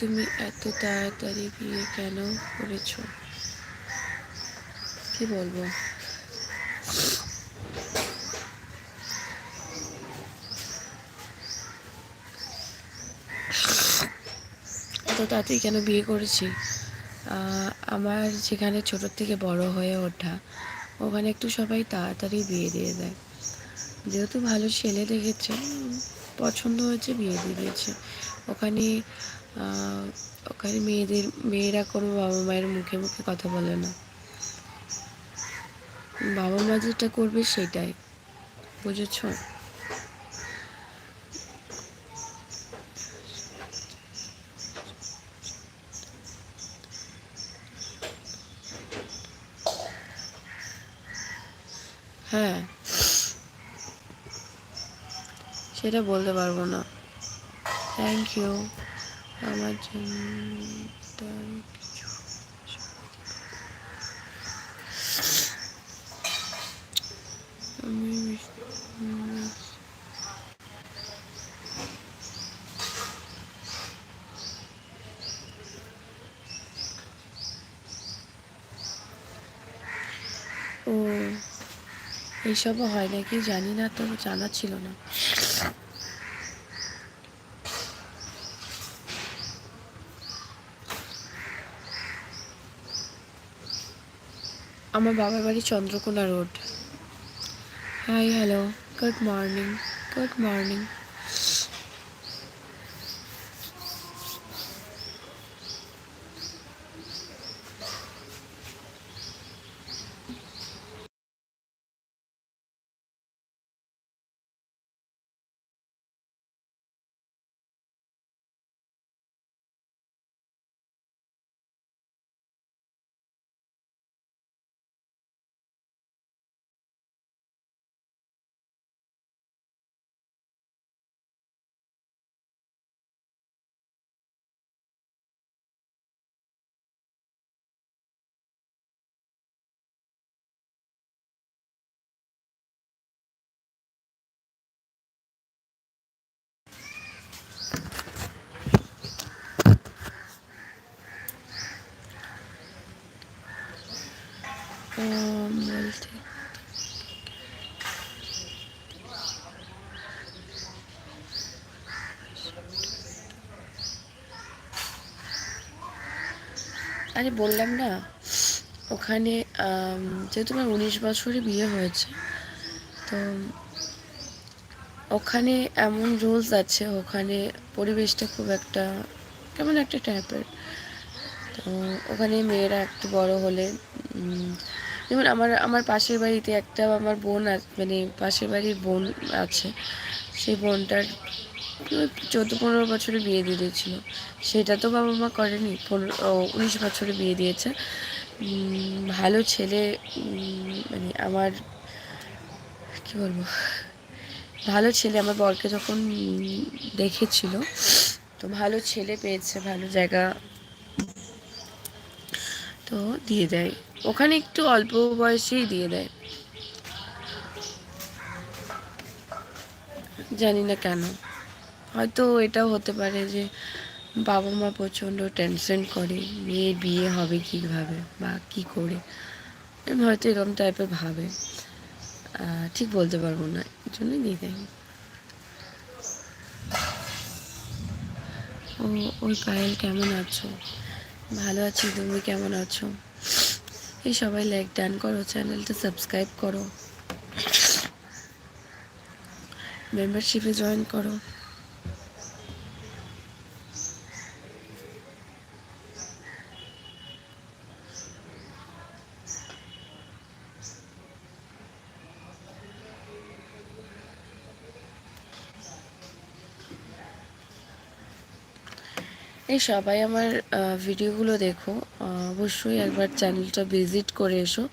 তুমি এত তাড়াতাড়ি বিয়ে কেন করেছ? কি বলব? এত তাড়াতাড়ি কেন বিয়ে করেছি? আমার যেখানে ছোটোর থেকে বড় হয়ে ওঠা, ওখানে একটু সবাই তাড়াতাড়ি বিয়ে দিয়ে দেয়। যেহেতু ভালো ছেলে দেখেছে, পছন্দ হয়েছে বিয়ে দিয়ে দিয়েছে। ওখানে ওখানে মেয়েদের, মেয়েরা কোনো বাবা মায়ের মুখে মুখে কথা বলে না। বাবা মা যেটা করবে সেটাই, বুঝেছ? হ্যাঁ সেটা বলতে পারব না। থ্যাংক ইউ আমার জন্য ও এইসবও হয় নাকি? জানি না তো জানা ছিল না। আমার বাবার বাড়ি Chandrakona road. Hi hello good morning good morning বলতে আরে বললাম না, ওখানে যেহেতু আমার উনিশ বছরে বিয়ে হয়েছে, তো ওখানে এমন রুলস আছে, ওখানে পরিবেশটা খুব একটা কেমন একটা টাইপের তো ওখানে মেয়েরা একটু বড় হলে যেমন আমার আমার পাশের বাড়িতে একটা আমার বোন মানে পাশের বাড়ির বোন আছে। সেই বোনটার চোদ্দ পনেরো বছরে বিয়ে দিয়ে দিয়েছিল। সেটা তো বাবা মা করেনি। পনেরো উনিশ বছরে বিয়ে দিয়েছে। ভালো ছেলে মানে আমার, কি বলব, ভালো ছেলে আমার বরকে যখন দেখেছিল, তো ভালো ছেলে পেয়েছে, ভালো জায়গা তো দিয়ে দেয়। ওখানে একটু অল্প বয়সেই দিয়ে দেয়। জানি না কেন। হয়তো এটাও হতে পারে যে বাবা মা প্রচণ্ড টেনশন করে, মেয়ের বিয়ে হবে কীভাবে বা কি করে। হয়তো এরকম টাইপের ভাবে। ঠিক বলতে পারব না, এই জন্যই দিয়ে দেয়। ও, ওই পায়েল কেমন আছো? ভালো আছি, তুমি কেমন আছো? এই সবাই লাইক ডান করো চ্যানেলটা সাবস্ক্রাইব করো। মেম্বারশিপে জয়েন করো। এই সবাই আমার ভিডিওগুলো দেখো। অবশ্যই একবার চ্যানেলটা ভিজিট করে এসো।